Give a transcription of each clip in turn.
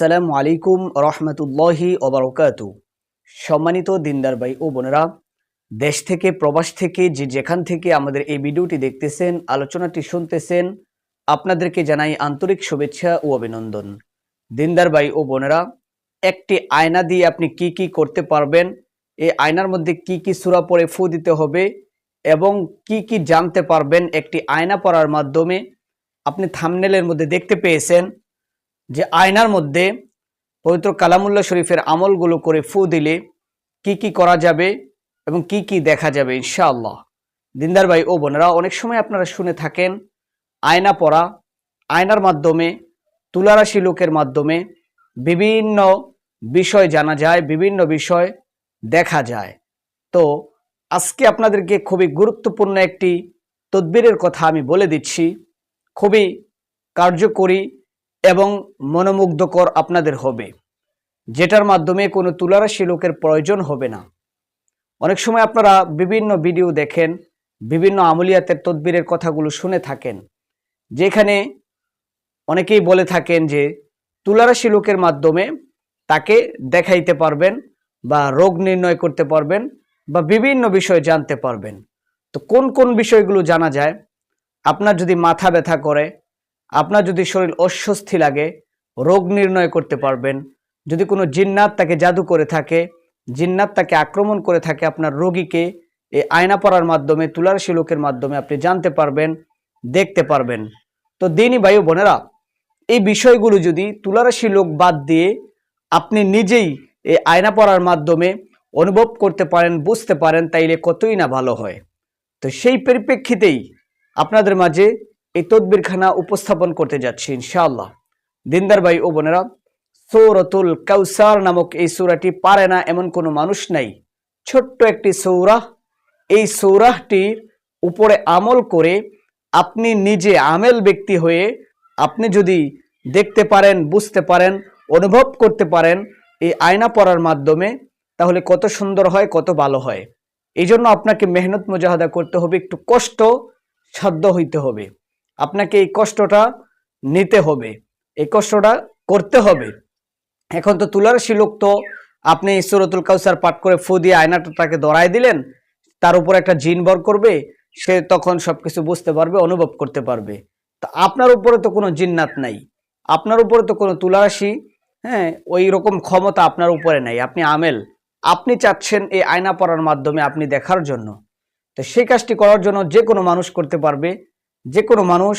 আসসালামু আলাইকুম রহমতুল্লাহি ওবরকাতু। সম্মানিত দিনদার ভাই ও বোনেরা, দেশ থেকে, প্রবাস থেকে, যে যেখান থেকে আমাদের এই ভিডিওটি দেখতেছেন, আলোচনাটি শুনতেছেন, আপনাদেরকে জানাই আন্তরিক শুভেচ্ছা ও অভিনন্দন। দিনদার ভাই ও বোনেরা, একটি আয়না দিয়ে আপনি কি কি করতে পারবেন, এই আয়নার মধ্যে কি কি সুরা পরে ফু দিতে হবে এবং কি কি জানতে পারবেন একটি আয়না পড়ার মাধ্যমে, আপনি থামনেলের মধ্যে দেখতে পেয়েছেন যে আয়নার মধ্যে পবিত্র কালামুল্লাহ শরীফের আমলগুলো করে ফু দিলে কি কি করা যাবে এবং কি কি দেখা যাবে, ইনশাআল্লাহ। দিনদার ভাই ও বোনেরা, অনেক সময় আপনারা শুনে থাকেন, আয়না পড়া আয়নার মাধ্যমে, তুলারাশি লোকের মাধ্যমে বিভিন্ন বিষয় জানা যায়, বিভিন্ন বিষয় দেখা যায়। তো আজকে আপনাদেরকে খুবই গুরুত্বপূর্ণ একটি তদবিরের কথা আমি বলে দিচ্ছি। খুবই কার্যকরী এবং মনোমুগ্ধকর আপনাদের হবে। যেটার মাধ্যমে কোনো তুলারাশি লোকের প্রয়োজন হবে না। অনেক সময় আপনারা বিভিন্ন ভিডিও দেখেন, বিভিন্ন আমলিয়াতের তদবিরের কথাগুলো শুনে থাকেন, যেখানে অনেকেই বলে থাকেন যে তুলারাশি লোকের মাধ্যমে তাকে দেখাইতে পারবেন বা রোগ নির্ণয় করতে পারবেন বা বিভিন্ন বিষয় জানতে পারবেন। তো কোন কোন বিষয়গুলো জানা যায়? আপনার যদি মাথা ব্যথা করে আপনার যদি শরীর অস্বস্তি লাগে, রোগ নির্ণয় করতে পারবেন। যদি কোনো জিন্নাত তাকে জাদু করে থাকে, জিন্নাত তাকে আক্রমণ করে থাকে আপনার রোগীকে, এই আয়না পড়ার মাধ্যমে, তুলারাশি লোকের মাধ্যমে আপনি জানতে পারবেন, দেখতে পারবেন। তো দিনই বায়ু বোনেরা, এই বিষয়গুলো যদি তুলারাশি লোক বাদ দিয়ে আপনি নিজেই এই আয়না পড়ার মাধ্যমে অনুভব করতে পারেন, বুঝতে পারেন, তাইলে কতই না ভালো হয়। তো সেই পরিপ্রেক্ষিতেই আপনাদের মাঝে এই তদবিরখানা উপস্থাপন করতে যাচ্ছি ইনশাআল্লাহ। দিনদার ভাই ও বোনেরা, সৌরতুল কাউসার নামক এই সৌরাটি পারে না এমন কোনো মানুষ নাই। ছোট্ট একটি সৌরাহ এই সৌরাহটির উপরে আমল করে আপনি নিজে আমেল ব্যক্তি হয়ে আপনি যদি দেখতে পারেন, বুঝতে পারেন, অনুভব করতে পারেন এই আয়না পড়ার মাধ্যমে, তাহলে কত সুন্দর হয়, কত ভালো হয়। এই জন্য আপনাকে মেহনত মুজাহাদা করতে হবে, একটু কষ্ট সাধ্য হইতে হবে। আপনাকে এই কষ্টটা নিতে হবে। এই কষ্টটা করতে হবে। এখন তো তুলারাশি লোক তো আপনি সুরতুল কাউসার পাঠ করে ফু দিয়ে আয়নাটা তাকে দড়াই দিলেন, তার উপর একটা জিন বর করবে, সে তখন সব কিছু বুঝতে পারবে, অনুভব করতে পারবে। তো আপনার উপরে তো কোনো জিন্নাত নাই। আপনার উপরে তো কোনো তুলারাশি হ্যাঁ ওই রকম ক্ষমতা আপনার উপরে নাই। আপনি আমেল। আপনি চাচ্ছেন এই আয়না পড়ার মাধ্যমে আপনি দেখার জন্য। তো সেই কাজটি করার জন্য যে কোনো মানুষ করতে পারবে। যে কোনো মানুষ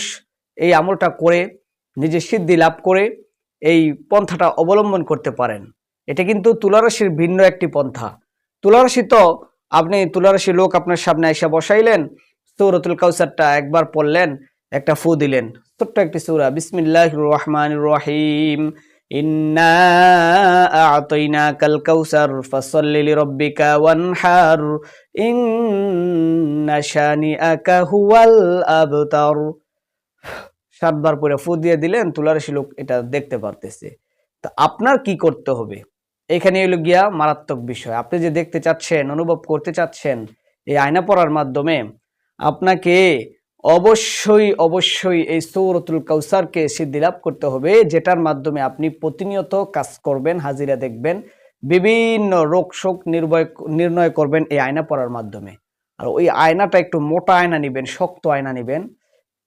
এই আমলটা করে, নিজে সিদ্ধি লাভ করে এই পন্থাটা অবলম্বন করতে পারেন। এটা কিন্তু তুলারাশির ভিন্ন একটি পন্থা। তুলারাশি তো আপনি তুলারাশি লোক আপনার সামনে এসে বসাইলেন, সৌরতুল কাউসারটা একবার পড়লেন, একটা ফু দিলেন। ছোট্ট একটি সৌরা বিসমিল্লাহ রহমান রহিম। লিরাব্বিকা ওয়ানহার আবতার। সাতবার পরে ফু দিয়ে দিলেন তুলারাশি লোক এটা দেখতে পারতেছে। তো আপনার কি করতে হবে? এখানে হলো গিয়া মারাত্মক বিষয়। আপনি যে দেখতে চাচ্ছেন, অনুভব করতে চাচ্ছেন, এই আয়না পড়ার মাধ্যমে আপনাকে অবশ্যই অবশ্যই এই সৌরতুল কাউসারকে সিদ্ধি লাভ করতে হবে, যেটার মাধ্যমে আপনি প্রতিনিয়ত কাজ করবেন, হাজিরা দেখবেন, বিভিন্ন রোগ শোক নির্ভয়, নির্ণয় করবেন এই আয়না পড়ার মাধ্যমে। আর ওই আয়নাটা একটু মোটা আয়না নেবেন, শক্ত আয়না নেবেন।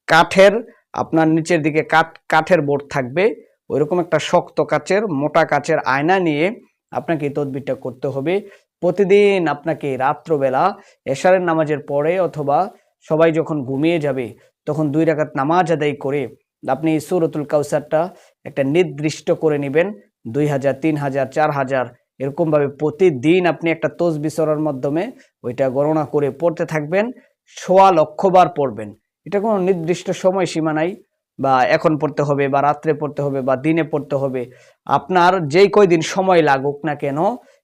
কাঠের, আপনার নিচের দিকে কাঠ, কাঠের বোর্ড থাকবে, ওইরকম একটা শক্ত কাচের, মোটা কাচের আয়না নিয়ে আপনাকে তদবিরটা করতে হবে। প্রতিদিন আপনাকে রাত্রবেলা এশারের নামাজের পরে অথবা সবাই যখন ঘুমিয়ে যাবে, তখন দুই রাকাত নামাজ আদায় করে আপনি সুরতুল কাউসারটা একটা নির্দিষ্ট করে নেবেন, দুই হাজার, তিন হাজার, চার হাজার, এরকমভাবে প্রতিদিন আপনি একটা তোষ বিচরার মাধ্যমে ওইটা গণনা করে পড়তে থাকবেন, সোয়া লক্ষবার পড়বেন। এটা কোনো নির্দিষ্ট সময় সীমা নাই, বা এখন পড়তে হবে, বা রাত্রে পড়তে হবে, বা দিনে পড়তে হবে। আপনার যেই কয়দিন সময় লাগুক না কেন,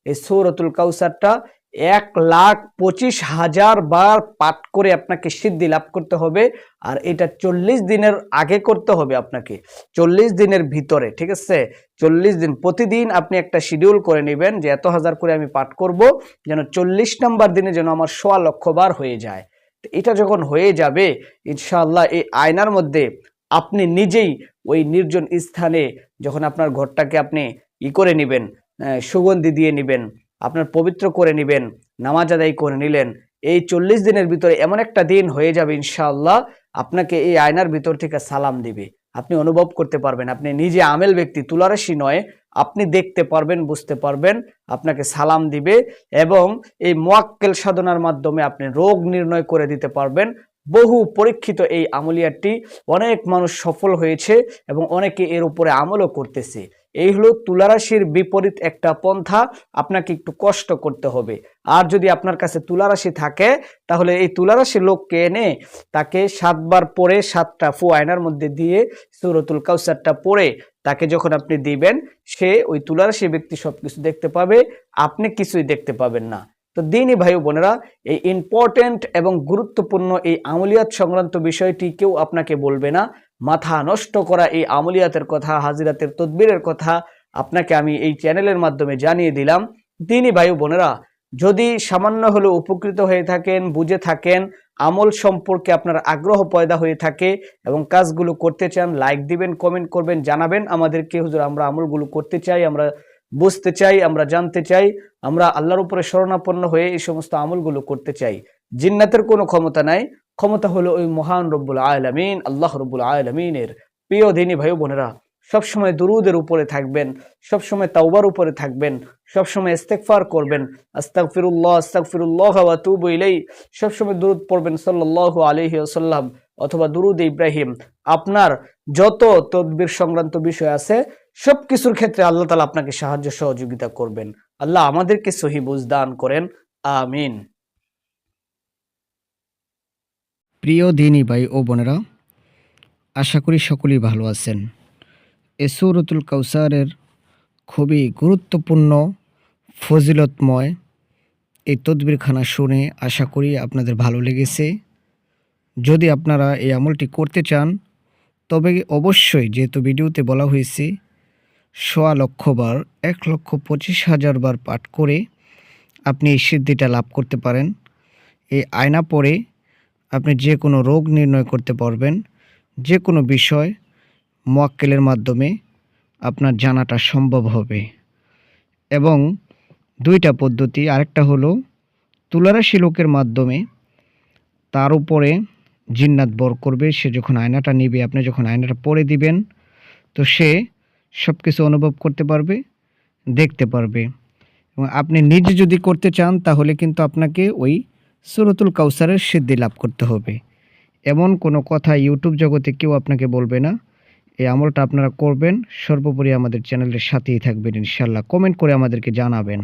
এই সৌরতুল কাউসারটা এক লাখ পঁচিশ হাজার বার পাঠ করে আপনাকে সিদ্ধি লাভ করতে হবে আর এটা চল্লিশ দিনের আগে করতে হবে আপনাকে। চল্লিশ দিনের ভিতরে, ঠিক আছে? চল্লিশ দিন প্রতিদিন আপনি একটা শিডিউল করে নেবেন যে এত হাজার করে আমি পাঠ করব, যেন চল্লিশ নাম্বার দিনে যেন আমার সোয়া লক্ষ বার হয়ে যায়। এটা যখন হয়ে যাবে, ইনশাআল্লাহ এই আয়নার মধ্যে আপনি নিজেই ওই নির্জন স্থানে যখন আপনার ঘরটাকে আপনি ই করে নেবেন সুগন্ধি দিয়ে নেবেন আপনার পবিত্র করে নেবেন, নামাজ আদায় করে নিলেন। এই চল্লিশ দিনের ভিতরে এমন একটা দিন হয়ে যাবে ইনশাআল্লাহ, আপনাকে এই আয়নার ভিতর থেকে সালাম দিবে। আপনি অনুভব করতে পারবেন, আপনি নিজে আমেল ব্যক্তি, তুলারাশি নয়, আপনি দেখতে পারবেন, বুঝতে পারবেন, আপনাকে সালাম দিবে এবং এই মোয়াক্কেল সাধনার মাধ্যমে আপনি রোগ নির্ণয় করে দিতে পারবেন বহু পরীক্ষিত এই আমলিয়াটি অনেক মানুষ সফল হয়েছে এবং অনেকে এর উপরে আমলও করতেছে। এই হলো তুলারাশির বিপরীত একটা পন্থা, আপনাকে একটু কষ্ট করতে হবে। আর যদি আপনার কাছে তুলারাশি থাকে, তাহলে এই তুলারাশি লোককে এনে তাকে সাতবার পরে সাতটা ফু আয়নার মধ্যে দিয়ে সুরতুল কাউসারটা পরে তাকে যখন আপনি দিবেন, সে ওই তুলারাশি ব্যক্তি সবকিছু দেখতে পাবে, আপনি কিছুই দেখতে পাবেন না। তো দিনই ভাই বোনেরা, এই ইম্পর্টেন্ট এবং গুরুত্বপূর্ণ এই আমলিয়াত সংক্রান্ত বিষয়টি কেউ আপনাকে বলবে না। মাথা নষ্ট করা এই আমলিয়াতের কথা, হাজিরাতের তদবিরের কথা আপনাকে আমি এই চ্যানেলের মাধ্যমে জানিয়ে দিলাম। দিনই ভাই বোনেরা, যদি সামান্য হলেও উপকৃত হয়ে থাকেন, বুঝে থাকেন, আমল সম্পর্কে আপনার আগ্রহ পয়দা হয়ে থাকে এবং কাজগুলো করতে চান লাইক দিবেন কমেন্ট করবেন, জানাবেন। আমাদেরকে হুজুর, আমরা আমলগুলো করতে চাই, আমরা বুঝতে চাই, আমরা জানতে চাই, আমরা আল্লাহর উপরে শরণাপন্ন হয়ে এই সমস্ত আমলগুলো করতে চাই। জিন্নাতের কোনো ক্ষমতা নাই। ক্ষমতা হলো ওই মহান রব্বুল আলমিন, আল্লাহ রব্বুল আলমিনের প্রিয় দিনী ভাই বোনেরা। সবসময় দুরুদের উপরে থাকবেন, সবসময় তাওবার উপরে থাকবেন, সবসময় ইস্তেগফার করবেন। আস্তাগফিরুল্লাহ আস্তাগফিরুল্লাহ ওয়া তুবু ইলাই সবসময় দুরুদ পড়বেন সাল্লাল্লাহু আলাইহি ওয়াসাল্লাম অথবা দুরুদ ইব্রাহিম। আপনার যত তদবির সংক্রান্ত বিষয় আছে সব কিছুর ক্ষেত্রে আল্লাহ তালা আপনাকে সাহায্য সহযোগিতা করবেন। আল্লাহ আমাদেরকে সহি বুঝ দান করেন। আমিন। প্রিয় দিনী ভাই ও বোনেরা, আশা করি সকলেই ভালো আছেন। এ সৌরতুল কাউসারের খুবই গুরুত্বপূর্ণ, ফজিলতময় এই তদবিরখানা শুনে আশা করি আপনাদের ভালো লেগেছে। যদি আপনারা এই আমলটি করতে চান, তবে অবশ্যই যেহেতু ভিডিওতে বলা হয়েছে সোয়া লক্ষ বার, এক লক্ষ পঁচিশ হাজার বার পাঠ করে আপনি এই সিদ্ধিটা লাভ করতে পারেন। এই আয়না পড়ে আপনি যে কোনো রোগ নির্ণয় করতে পারবেন। যে কোনো বিষয় মোয়াক্কেলের মাধ্যমে আপনার জানাটা সম্ভব হবে। এবং দুইটা পদ্ধতি, আরেকটা হলো তুলারাশি লোকের মাধ্যমে তার উপরে জিন্নাত বর করবে। সে যখন আয়নাটা নিবে, আপনি যখন আয়নাটা পরে দিবেন, তো সে সব কিছু অনুভব করতে পারবে, দেখতে পারবে। এবং আপনি নিজে যদি করতে চান, তাহলে কিন্তু আপনাকে ওই সুরতুল কাউসারের সিদ্ধি লাভ করতে হবে। এমন কোনো কথা ইউটিউব জগতে কেউ আপনাকে বলবে না। এই আমলটা আপনারা করবেন। সর্বোপরি আমাদের চ্যানেলের সাথেই থাকবেন ইনশাল্লাহ কমেন্ট করে আমাদেরকে জানাবেন।